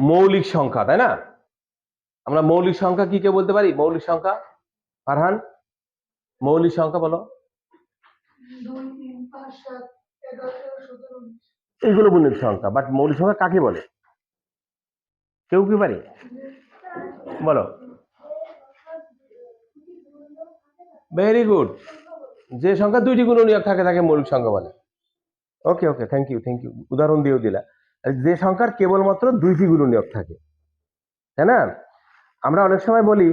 মৌলিক সংখ্যা, তাই না? আমরা মৌলিক সংখ্যা কি কে বলতে পারি? মৌলিক সংখ্যা? ফারহান? মৌলিক সংখ্যা বলো। এইগুলো মৌলিক সংখ্যা বাট মৌলিক সংখ্যা কাকে বলে? কেউ কি পারে? বলো। ভেরি গুড যে সংখ্যা দুইটি গুণনীয়ক থাকে তাকে মৌলিক সংখ্যা বলে। Okay okay thank you thank you উদাহরণ দিয়েও দিলা। যে সংখ্যার কেবলমাত্র দুইটি গুণ নিয়োগ থাকে, তাই না? আমরা অনেক সময় বলি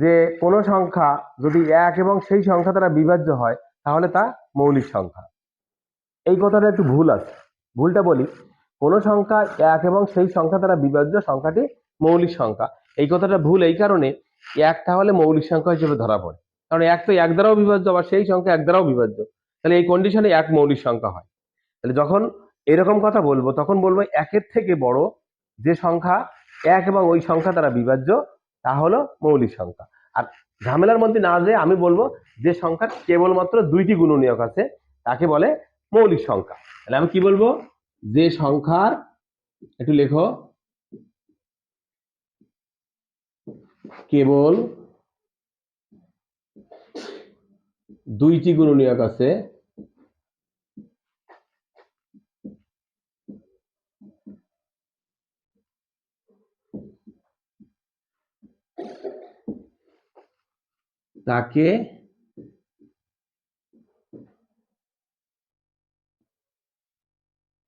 যে, কোনো সংখ্যা যদি এক এবং সেই সংখ্যা দ্বারা বিভাজ্য হয়, তাহলে তা মৌলিক সংখ্যা। এই কথাটা একটু ভুল আছে। ভুলটা বলি, কোনো সংখ্যা এক এবং সেই সংখ্যা দ্বারা বিভাজ্য সংখ্যাটি মৌলিক সংখ্যা। এই কথাটা ভুল এই কারণে, এক তাহলে মৌলিক সংখ্যা হিসেবে ধরা পড়ে। কারণ এক তো এক দ্বারাও বিভাজ্য, আবার সেই সংখ্যা এক দ্বারাও বিভাজ্য। তাহলে এই কন্ডিশনে এক মৌলিক সংখ্যা হয়। তাহলে যখন এরকম কথা বলব, তখন বলব একের থেকে বড় যে সংখ্যা, এক এবং ওই সংখ্যা দ্বারা বিভাজ্য, তা হলো মৌলিক সংখ্যা। আর ঝামেলার মধ্যে না যে আমি বলব যে সংখ্যার কেবলমাত্র দুইটি গুণনীয়ক আছে, তাকে বলে মৌলিক সংখ্যা। তাহলে আমি কি বলব? যে সংখ্যার, একটু লেখো। কেবল দুইটি গুণনীয়ক আছে তাকে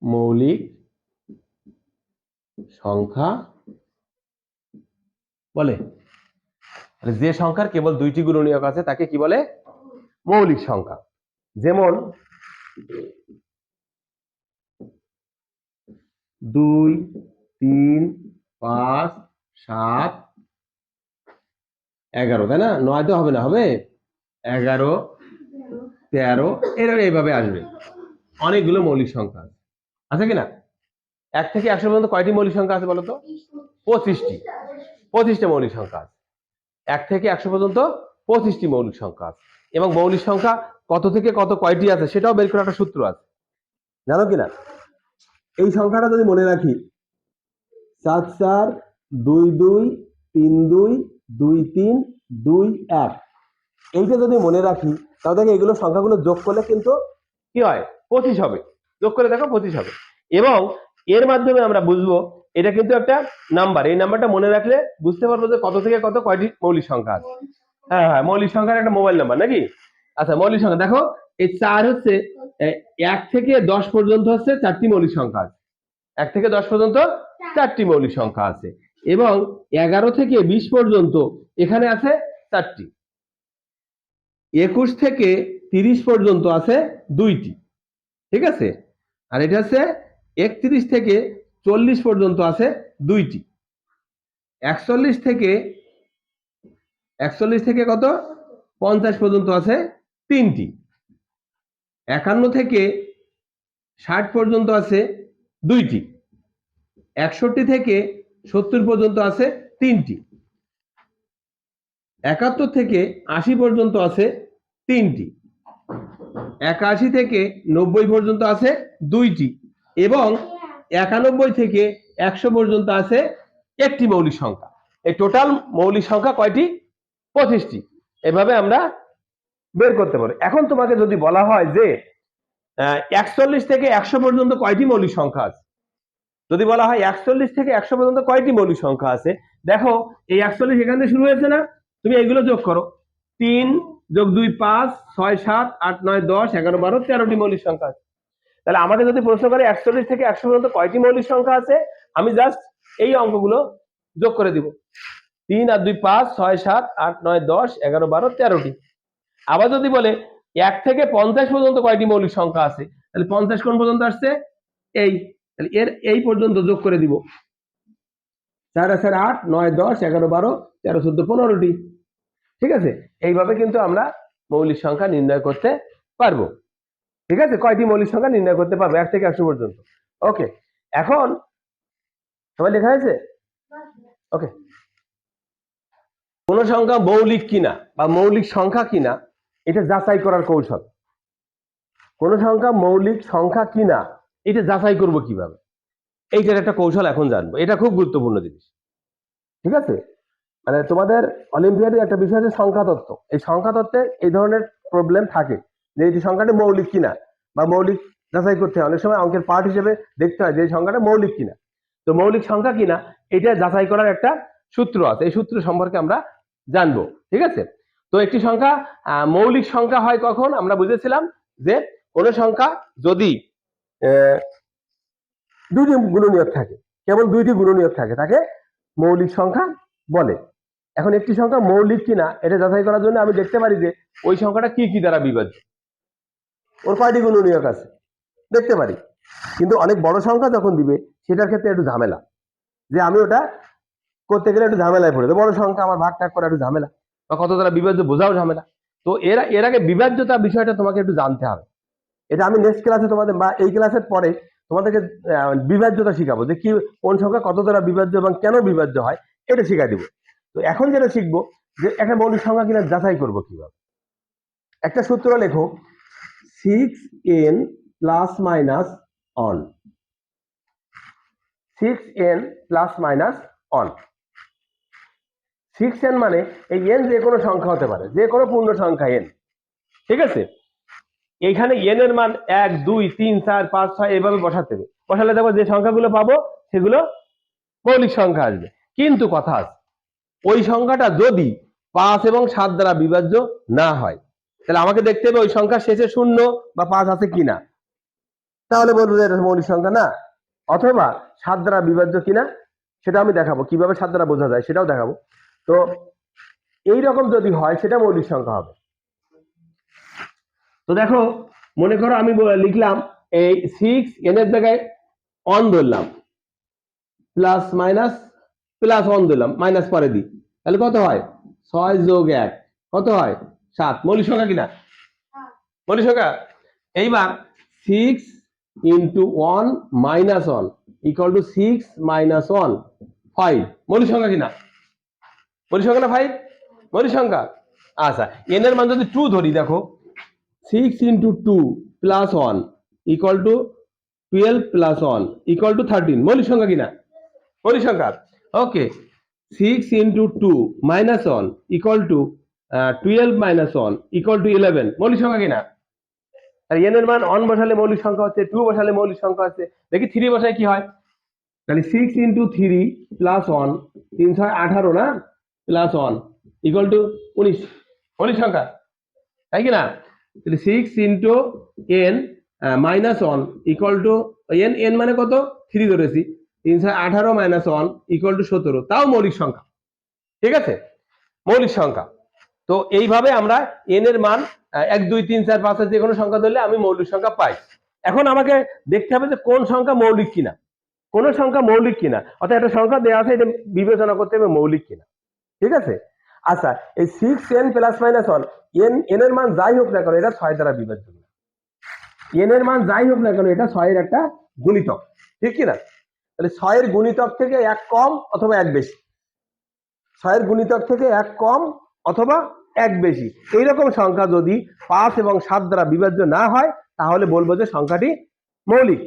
মৌলিক সংখ্যা বলে। যে সংখ্যার কেবল দুইটি গুণনীয়ক আছে, তাকে কি বলে? মৌলিক সংখ্যা। যেমন দুই, তিন, পাঁচ, সাত এগারো, তাই না? নয় তো হবে না, হবে? এগারো, তেরো, এরকম এইভাবে আসবে। অনেকগুলো মৌলিক সংখ্যা আছে। আছে কিনা? এক থেকে একশো পর্যন্ত কয়টি মৌলিক সংখ্যা আছে বলতো পঁচিশটি। পঁচিশটা মৌলিক সংখ্যা আছে। এক থেকে একশো পর্যন্ত পঁচিশটি মৌলিক সংখ্যা আছে। এবং মৌলিক সংখ্যা কত থেকে কত কয়টি আছে সেটাও বের করার একটা সূত্র আছে। জানো কিনা? এই সংখ্যাটা যদি মনে রাখি চার চার, দুই দুই, তিন দুই দুই তিন দুই, এক। এইটা যদি মনে রাখি, তাহলে দেখো এগুলো সংখ্যাগুলো যোগ করলে কিন্তু কি হয়? পঁচিশ হবে। যোগ করে দেখো পঁচিশ হবে। এবং এর মাধ্যমে আমরা বুঝব, এটা কিন্তু একটা নাম্বার। এই নাম্বারটা মনে রাখলে বুঝতে পারব যে কত থেকে কত কয়টি মৌলিক সংখ্যা আছে। হ্যাঁ হ্যাঁ মৌলিক সংখ্যার একটা মোবাইল নাম্বার নাকি? আচ্ছা মৌলিক সংখ্যা। দেখো, এই চার হচ্ছে এক থেকে দশ পর্যন্ত হচ্ছে চারটি মৌলিক সংখ্যা আছে। এক থেকে দশ পর্যন্ত চারটি মৌলিক সংখ্যা আছে। এবং এগারো থেকে বিশ পর্যন্ত এখানে আছে চারটি। একুশ থেকে তিরিশ পর্যন্ত আছে দুইটি। ঠিক আছে? আর এটা আছে একত্রিশ থেকে চল্লিশ পর্যন্ত আছে দুইটি। একচল্লিশ থেকে একচল্লিশ থেকে কত? পঞ্চাশ পর্যন্ত আছে তিনটি। একান্ন থেকে ষাট পর্যন্ত আছে দুইটি। একষট্টি থেকে সত্তর পর্যন্ত আছে তিনটি। একাত্তর থেকে আশি পর্যন্ত আছে তিনটি। একাশি থেকে নব্বই পর্যন্ত আছে দুইটি এবং একানব্বই থেকে একশো পর্যন্ত আছে একটি মৌলিক সংখ্যা। এই টোটাল মৌলিক সংখ্যা কয়টি? পঁচিশটি। এভাবে আমরা বের করতে পারি। এখন তোমাকে যদি বলা হয় যে একচল্লিশ থেকে একশো পর্যন্ত কয়টি মৌলিক সংখ্যা আছে? যদি বলা হয় একচল্লিশ থেকে একশো পর্যন্ত কয়টি মৌলিক সংখ্যা আছে? দেখো, এই একচল্লিশ এখান থেকে শুরু হয়েছে না? তুমি এইগুলো যোগ করো। তিন যোগ দুই পাঁচ, ছয় সাত, আট, নয়, দশ, এগারো, বারো, তেরোটি মৌলিক সংখ্যা আছে। তাহলে আমাকে যদি প্রশ্ন করে একচল্লিশ থেকে একশো পর্যন্ত কয়টি মৌলিক সংখ্যা আছে, আমি জাস্ট এই অঙ্কগুলো যোগ করে দিব। তিন আর দুই পাঁচ, ছয় সাত, আট, নয়, দশ, এগারো, বারো, তেরোটি। আবার যদি বলে এক থেকে পঞ্চাশ পর্যন্ত কয়টি মৌলিক সংখ্যা আছে, তাহলে পঞ্চাশ কোন পর্যন্ত আসছে? এই তাহলে এর এই পর্যন্ত যোগ করে দিব। চার আর আট, নয়, দশ, এগারো, বারো, তেরো, চোদ্দ, পনেরোটি। ঠিক আছে? এইভাবে কিন্তু আমরা মৌলিক সংখ্যা নির্ণয় করতে পারব। ঠিক আছে? কয়টি মৌলিক সংখ্যা নির্ণয় করতে পারব? এক থেকে একশো পর্যন্ত। ওকে। এখন সবাই লেখা হয়েছে? ওকে। কোন সংখ্যা মৌলিক কিনা বা মৌলিক সংখ্যা কিনা, এটা যাচাই করার কৌশল। কোন সংখ্যা মৌলিক সংখ্যা কিনা এটা যাচাই করব কীভাবে? এইটার একটা কৌশল এখন জানব। এটা খুব গুরুত্বপূর্ণ জিনিস। ঠিক আছে? মানে তোমাদের অলিম্পিয়াডে একটা বিষয় আছে সংখ্যা তত্ত্ব এই সংখ্যা তত্ত্বে এই ধরনের প্রবলেম থাকে। যে এই সংখ্যাটি মৌলিক কিনা বা মৌলিক যাচাই করতে হয়। অনেক সময় অঙ্কের পার্ট হিসেবে দেখতে হয় যে এই সংখ্যাটা মৌলিক কিনা। তো মৌলিক সংখ্যা কিনা, এটা যাচাই করার একটা সূত্র আছে। এই সূত্র সম্পর্কে আমরা জানব। ঠিক আছে? তো একটি সংখ্যা মৌলিক সংখ্যা হয় কখন? আমরা বুঝেছিলাম যে কোনো সংখ্যা যদি দুইটি গুণনীয়ক থাকে। কেবল দুইটি গুণনীয়ক থাকে। তাকে মৌলিক সংখ্যা বলে। এখন একটি সংখ্যা মৌলিক কিনা, এটা যাচাই করার জন্য আমি দেখতে পারি যে ওই সংখ্যাটা কি কি দ্বারা বিভাজ্য। ওর কয়টি গুণনীয়ক আছে? দেখতে পারি। কিন্তু অনেক বড় সংখ্যা যখন দিবে, সেটার ক্ষেত্রে একটু ঝামেলা। যে আমি ওটা করতে গেলে একটু ঝামেলায় পড়ে। বড় সংখ্যা, আমার ভাগ, টাগ করা একটু ঝামেলা। বা কত দ্বারা বিভাজ্য, বোঝাও ঝামেলা। তো এর এর আগে বিভাজ্যতা বিষয়টা তোমাকে একটু জানতে হবে। এটা আমি নেক্সট ক্লাসে তোমাদের, বা এই ক্লাসের পরে তোমাদেরকে বিভাজ্যতা শিখাবো, যে কি, কোন সংখ্যা কত দ্বারা বিভাজ্য এবং কেন বিভাজ্য হয়, এটা শিখাই দিব। তো এখন যেটা শিখব, যে একটা মৌলিক সংখ্যা কিনা যাচাই করব কীভাবে। একটা সূত্র লেখো six n plus minus one six n plus minus one six n মানে এই এন যে কোনো সংখ্যা হতে পারে, যে কোনো পূর্ণ সংখ্যা এন ঠিক আছে? এইখানে এন এর মান এক, দুই, তিন, চার, পাঁচ, ছয় এভাবে বসাতে হবে। বসালে দেখো যে সংখ্যাগুলো পাবো, সেগুলো মৌলিক সংখ্যা আসবে। কিন্তু কথা আছে, ওই সংখ্যাটা যদি পাঁচ এবং সাত দ্বারা বিভাজ্য না হয়, তাহলে আমাকে দেখতে হবে ওই সংখ্যা শেষে শূন্য বা পাঁচ আছে কিনা। তাহলে বলব যে এটা মৌলিক সংখ্যা না। অথবা সাত দ্বারা বিভাজ্য কিনা, সেটা আমি দেখাবো। কীভাবে সাত দ্বারা বোঝা যায় সেটাও দেখাবো। তো এই রকম যদি হয়, সেটা মৌলিক সংখ্যা হবে। তো দেখো, মনে করো আমি লিখলাম এই সিক্স এন এর জায়গায় অন ধরলাম প্লাস মাইনাস প্লাস অন ধরলাম মাইনাস পরে দিই। তাহলে কত হয়? ছয় যোগ এক, কত হয়? সাত। মৌলিক সংখ্যা কিনা মৌলিক সংখ্যা এইবার six into one minus one equal to six minus one five মৌলিক সংখ্যা কিনা মৌলিক সংখ্যা না ফাইভ মৌলিক সংখ্যা আচ্ছা এন এর মান যদি টু ধরি, দেখো six into two plus one equal to twelve plus one equal to thirteen মৌলিক সংখ্যা কিনা? মৌলিক সংখ্যা। Okay six into two minus one equal to twelve minus one equal to eleven মৌলিক সংখ্যা কিনা? আর এন এর মান অন বসালে মৌলিক সংখ্যা হচ্ছে টু বসালে মৌলিক সংখ্যা হচ্ছে। দেখি থ্রি বসায় কি হয়? তাহলে six into three plus one তিন ছয় আঠারো না? প্লাস ওয়ান ইকুয়াল টু উনিশ। মৌলিক সংখ্যা। তাই কি না? তাহলে six into n minus one equal to n n মানে কত? থ্রি ধরেছি। আঠারো মাইনাস ওয়ান ইকুয়াল টু সতেরো। তাও মৌলিক সংখ্যা। ঠিক আছে? মৌলিক সংখ্যা। তো এইভাবে আমরা এন এর মান এক, দুই, তিন, চার পাঁচের যে কোনো সংখ্যা ধরলে আমি মৌলিক সংখ্যা পাই। এখন আমাকে দেখতে হবে যে কোন সংখ্যা মৌলিক কিনা। কোন সংখ্যা মৌলিক কিনা। অর্থাৎ একটা সংখ্যা দেওয়া আছে, এটা বিবেচনা করতে হবে মৌলিক কিনা। ঠিক আছে? আচ্ছা এই six n plus minus one n n এর মান যাই হোক না কেন, এটা ছয় দ্বারা বিভাজ্য না। এন এর মান যাই হোক না কেন, এটা ছয়ের একটা গুণিতক। ঠিক কি না? তাহলে ছয়ের গুণিতক থেকে এক কম অথবা এক বেশি। ছয়ের গুণিতক থেকে এক কম অথবা এক বেশি। এইরকম সংখ্যা যদি পাঁচ এবং সাত দ্বারা বিভাজ্য না হয়, তাহলে বলব যে সংখ্যাটি মৌলিক।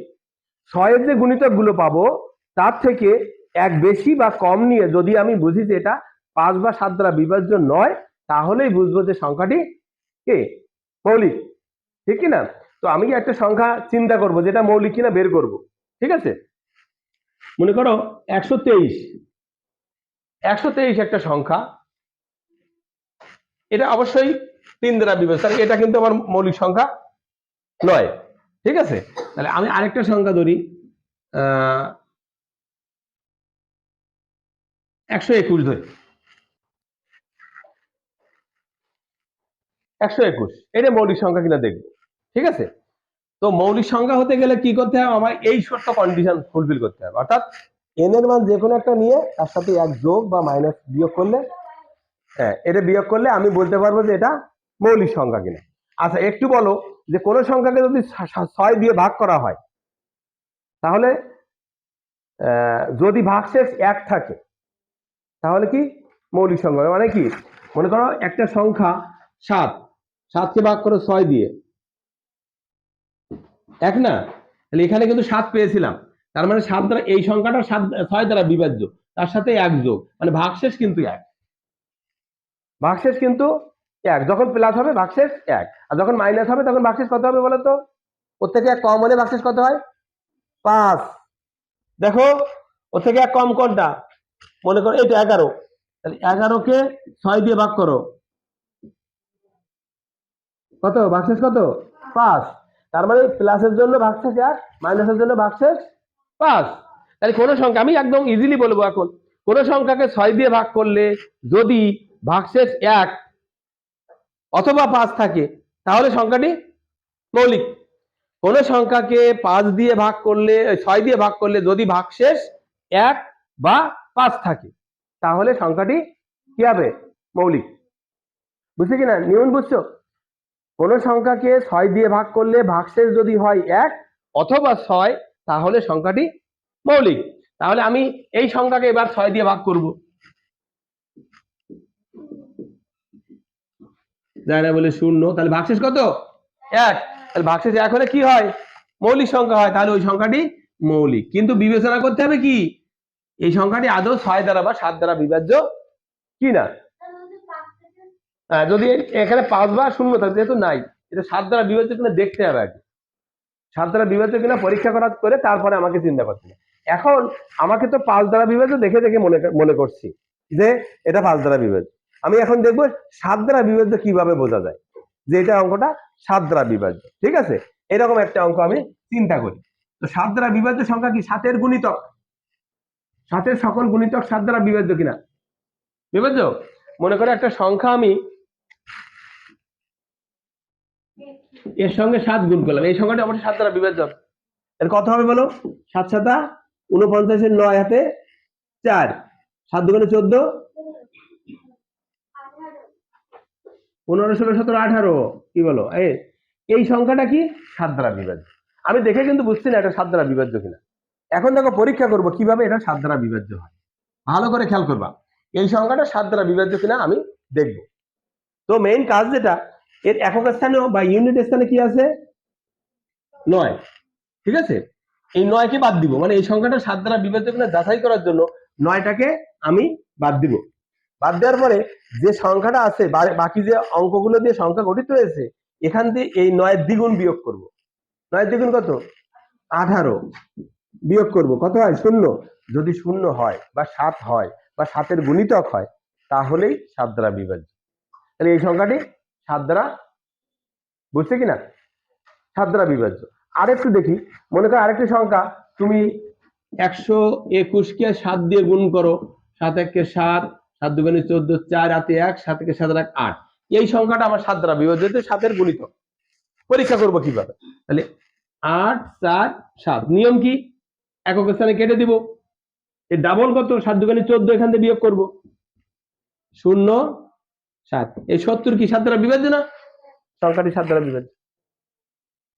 ছয়ের যে গুণিতকগুলো পাবো, তার থেকে এক বেশি বা কম নিয়ে যদি আমি বুঝি যে এটা পাঁচ বা সাত দ্বারা বিভাজ্য নয় তাহলেই বুঝব যে সংখ্যাটি কে? মৌলিক। ঠিক কি না? তো আমি কি একটা সংখ্যা চিন্তা করব, যেটা মৌলিক কিনা বের করব। ঠিক আছে? মনে করো একশো তেইশ। একশো তেইশ একটা সংখ্যা। এটা অবশ্যই তিন দ্বারা তাহলে এটা কিন্তু আমার মৌলিক সংখ্যা নয়। ঠিক আছে? তাহলে আমি আরেকটা সংখ্যা ধরি। আহ, একশো একুশ ধরি। একশো একুশ। এটা মৌলিক সংখ্যা কিনা দেখব। ঠিক আছে? তো মৌলিক সংখ্যা হতে গেলে কি করতে হবে? আমার এই শর্ত কন্ডিশন ফুলফিল করতে হবে। অর্থাৎ এন এর মান যে কোনো একটা নিয়ে তার সাথে এক যোগ বা মাইনাস বিয়োগ করলে হ্যাঁ এটা বিয়োগ করলে আমি বলতে পারব যে এটা মৌলিক সংখ্যা কিনা। আচ্ছা একটু বলো যে কোনো সংখ্যাকে যদি ছয় দিয়ে ভাগ করা হয়, তাহলে যদি ভাগশেষ এক থাকে, তাহলে কি মৌলিক সংখ্যা মানে কি? মনে করো একটা সংখ্যা সাত সাতকে ভাগ করো ছয় দিয়ে। এক না? তাহলে এখানে কিন্তু সাত পেয়েছিলাম। তার মানে সাত দ্বারা, এই সংখ্যাটা সাত, ছয় দ্বারা বিভাজ্য। তার সাথে এক যোগ। মানে ভাগশেষ কিন্তু এক। ভাগশেষ কিন্তু এক। যখন প্লাস হবে, ভাগশেষ এক। আর যখন মাইনাস হবে, তখন ভাগশেষ কত হবে বলো তো? ওর থেকে এক কম হলে ভাগশেষ কত হয়? পাঁচ। দেখো ওর থেকে এক কম কোনটা? মনে করো এইটা এগারো। তাহলে এগারোকে ছয় দিয়ে ভাগ করো। কত? ভাগশেষ কত? পাঁচ। তার মানে প্লাসের জন্য ভাগশেষ এক মাইনাসের জন্য ভাগশেষ পাঁচ। তাহলে কোন সংখ্যা, আমি একদম ইজিলি বলব এখন, কোন সংখ্যাকে ছয় দিয়ে ভাগ করলে যদি ভাগশেষ এক অথবা পাঁচ থাকে, তাহলে সংখ্যাটি মৌলিক। কোন সংখ্যাকে পাঁচ দিয়ে ভাগ করলে ছয় দিয়ে ভাগ করলে যদি ভাগশেষ এক বা পাঁচ থাকে, তাহলে সংখ্যাটি কি হবে? মৌলিক। বুঝছে কিনা? নিয়ম বুঝছ? কোন সংখ্যাকে ছয় দিয়ে ভাগ করলে ভাগশেষ যদি হয় এক অথবা ছয় তাহলে সংখ্যাটি মৌলিক। তাহলে আমি এই সংখ্যাকে এবার ছয় দিয়ে ভাগ করব। না বলে শূন্য তাহলে ভাগশেষ কত? এক। তাহলে ভাগশেষ এক হলে কি হয়? মৌলিক সংখ্যা হয় তাহলে ওই সংখ্যাটি মৌলিক। কিন্তু বিবেচনা করতে হবে কি? এই সংখ্যাটি আদৌ ছয় দ্বারা বা সাত দ্বারা বিভাজ্য কি না হ্যাঁ, যদি এখানে পাঁচ বা শূন্য থাকে, যেহেতু নাই, এটা সাত দ্বারা বিভাজ্য কিনা দেখতে হবে আগে। সাত দ্বারা বিভাজ্য কিনা পরীক্ষা করার করে তারপরে আমাকে চিন্তা করতে হবে। এখন আমাকে তো পাঁচ দ্বারা বিভাজ্য দেখে দেখে মনে মনে করছি যে এটা পাঁচ দ্বারা বিভাজ্য। আমি এখন দেখব সাত দ্বারা বিভাজ্য কীভাবে বোঝা যায় যে এটা অঙ্কটা সাত দ্বারা বিভাজ্য। ঠিক আছে? এরকম একটা অঙ্ক আমি চিন্তা করি। তো সাত দ্বারা বিভাজ্য সংখ্যা কি? সাতের গুণিতক। সাতের সকল গুণিতক সাত দ্বারা বিভাজ্য কিনা? বিভাজ্য? মনে করে একটা সংখ্যা আমি এর সঙ্গে সাত গুণ করলাম। এই সংখ্যাটা আমাদের সাত দ্বারা বিভাজ্য। এর কত হবে বলো? সাত সাতা উনপঞ্চাশের নয় হাতে চার। সাত দুগুণে চোদ্দ? পনেরো, ষোলো, সতেরো, আঠারো। কি বলো? এই সংখ্যাটা কি? সাত দ্বারা বিভাজ্য। আমি দেখে কিন্তু বুঝছি না এটা সাত দ্বারা বিভাজ্য কিনা। এখন দেখো পরীক্ষা করব কীভাবে এটা সাত দ্বারা বিভাজ্য হয়। ভালো করে খেয়াল করবা। এই সংখ্যাটা সাত দ্বারা বিভাজ্য কিনা আমি দেখব। তো মেইন কাজ যেটা এর একক স্থানেও বা ইউনিট স্থানে কি আছে? নয়। ঠিক আছে? এই নয়কে বাদ দিব। মানে এই সংখ্যাটা সাত দ্বারা বিভাজ্য যাচাই করার জন্য নয়টাকে আমি বাদ দিব। বাদ দেওয়ার পরে যে সংখ্যাটা আছে বাকি যে অঙ্কগুলো দিয়ে সংখ্যা গঠিত হয়েছে, এখান দিয়ে এই নয়ের দ্বিগুণ বিয়োগ করব। নয়ের দ্বিগুণ কত? আঠারো। বিয়োগ করব। কত হয়? শূন্য। যদি শূন্য হয় বা সাত হয় বা সাতের গুণিতক হয়, তাহলেই সাত দ্বারা বিভাজ্য। তাহলে এই সংখ্যাটি সাত দ্বারা বুঝছে কিনা? সাত দ্বারা বিভাজ্য। আরেকটু দেখি, মনে করো আরেকটি সংখ্যা, তুমি একশো একুশকে সাত দিয়ে গুণ করো, সাত এককে সাত সাত দুগুণে চোদ্দ, চার হাতে এক, সাত একে সাত এক আট। এই সংখ্যাটা আমার সাত দ্বারা বিভাজ্য সাতের গুণিত। পরীক্ষা করব কীভাবে? তাহলে আট, চার, সাত। নিয়ম কি? একক স্থানে কেটে দিব। এই ডাবল কত? সাত দুগুণে চোদ্দ এখান থেকে বিয়োগ করব। শূন্য সাত। এই সত্তর কি সাত দ্বারা বিভাজ্য না? সংখ্যাটি সাত দ্বারা বিভাজ্য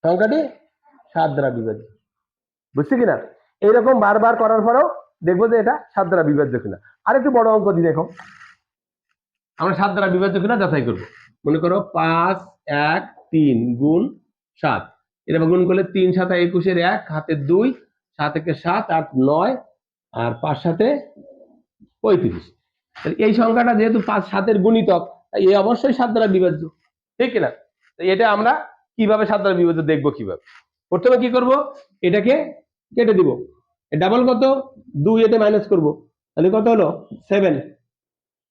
সংখ্যাটি সাত দ্বারা বিভাজ্য বুঝছি কিনা? এইরকম বারবার করার পরেও দেখব যে এটা সাত দ্বারা বিভাজ্য কিনা আর একটু বড় অঙ্ক দিই দেখো। আমরা সাত দ্বারা বিভাজ্য কিনা যাচাই করব। মনে করো পাঁচ এক তিন গুণ সাত। এটা গুণ করলে তিন সাথে একুশের এক হাতে দুই সাত একে সাত আট নয় আর পাঁচ সাথে পঁয়ত্রিশ। এই সংখ্যাটা যেহেতু পাঁচ সাতের গুণিতক, তাই এ অবশ্যই সাত দ্বারা বিভাজ্য ঠিক না এটা আমরা কীভাবে সাত দ্বারা বিভাজ্য দেখব কীভাবে? প্রথমে কি করব? এটাকে কেটে দিব। ডাবল কত? দুই এতে মাইনাস করব। তাহলে কত হলো? সেভেন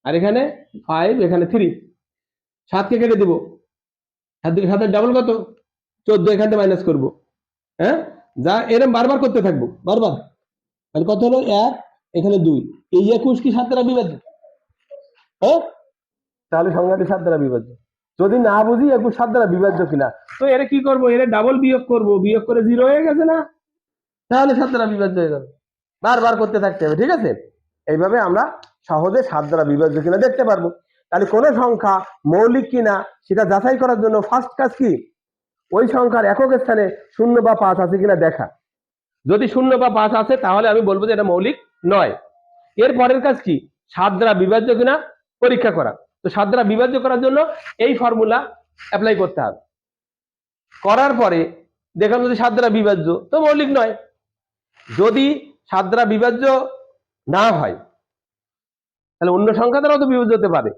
আর এখানে ফাইভ এখানে থ্রি সাতকে কেটে দিব। সাত দিকে সাতের ডাবল কত? চোদ্দ, এখান মাইনাস করব। হ্যাঁ? যা এরকম বারবার করতে থাকব, বারবার। তাহলে কত হলো? এক, এখানে দুই। এই একুশ কি সাত দ্বারা বিভাজ্য হ্যাঁ তাহলে সংখ্যাটি সাত দ্বারা বিভাজ্য। যদি না বুঝি একুশ সাত দ্বারা বিভাজ্য কিনা। তো এর কি করব? এর ডাবল বিয়োগ করব। বিয়োগ করে জিরো হয়ে গেছে না? তাহলে সাত দ্বারা বিভাজ্য হয়ে যাবে বারবার করতে থাকতে হবে, ঠিক আছে? এইভাবে আমরা সহজে সাত দ্বারা বিভাজ্য কিনা দেখতে পারব। তাহলে কোন সংখ্যা মৌলিক কিনা, সেটা যাচাই করার জন্য ফার্স্ট কাজ কি? ওই সংখ্যার একক স্থানে শূন্য বা পাঁচ আছে কিনা দেখা। যদি শূন্য বা পাঁচ আছে, তাহলে আমি বলব যে এটা মৌলিক নয়। এর পরের কাজ কি? সাত দ্বারা বিভাজ্য কিনা পরীক্ষা করা। তো সাত দ্বারা বিভাজ্য করার জন্য এই ফর্মুলা অ্যাপ্লাই করতে হবে। করার পরে দেখলাম যদি সাত দ্বারা বিভাজ্য, তো মৌলিক নয়। যদি সাত দ্বারা বিভাজ্য না হয়, তাহলে অন্য সংখ্যা দ্বারাও তো বিভাজ্য হতে পারে,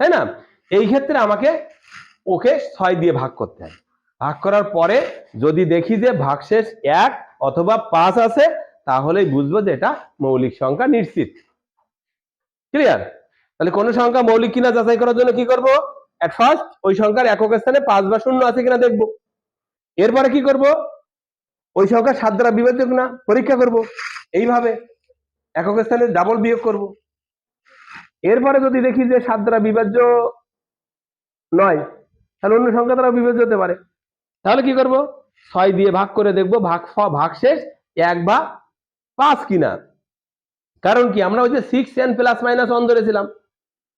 তাই না? এই ক্ষেত্রে আমাকে ওকে ছয় দিয়ে ভাগ করতে হয় ভাগ করার পরে যদি দেখি যে ভাগশেষ এক অথবা পাঁচ আছে, তাহলেই বুঝব যে এটা মৌলিক সংখ্যা নিশ্চিত। ক্লিয়ার তাহলে কোন সংখ্যা মৌলিক কিনা যাচাই করার জন্য কি করব? এট ফার্স্ট ওই সংখ্যার একক স্থানে পাঁচ বা শূন্য আছে কিনা দেখব। এরপরে কি করব? ওই সংখ্যা সাত দ্বারা বিভাজ্য কিনা পরীক্ষা করব। এইভাবে একক স্থানে ডাবল বিয়োগ করব। এরপরে যদি দেখি যে সাত দ্বারা বিভাজ্য নয়, তাহলে অন্য সংখ্যা দ্বারা বিভাজ্য হতে পারে। তাহলে কি করব? ছয় দিয়ে ভাগ করে দেখব ভাগ ভাগ শেষ, এক বা পাঁচ কিনা। কারণ কি? আমরা ওই যে six n plus minus one ধরেছিলাম।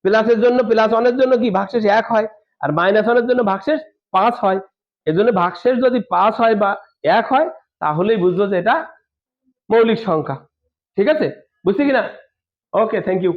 প্লাসের জন্য প্লাস ওয়ানের জন্য কি? ভাগশেষ এক হয়। আর মাইনাস ওয়ানের জন্য ভাগশেষ পাঁচ হয়। এজন্য ভাগশেষ যদি পাঁচ হয় বা এক হয়, তাহলেই বুঝব যে এটা মৌলিক সংখ্যা। ঠিক আছে? বুঝছি কিনা? ওকে থ্যাংক ইউ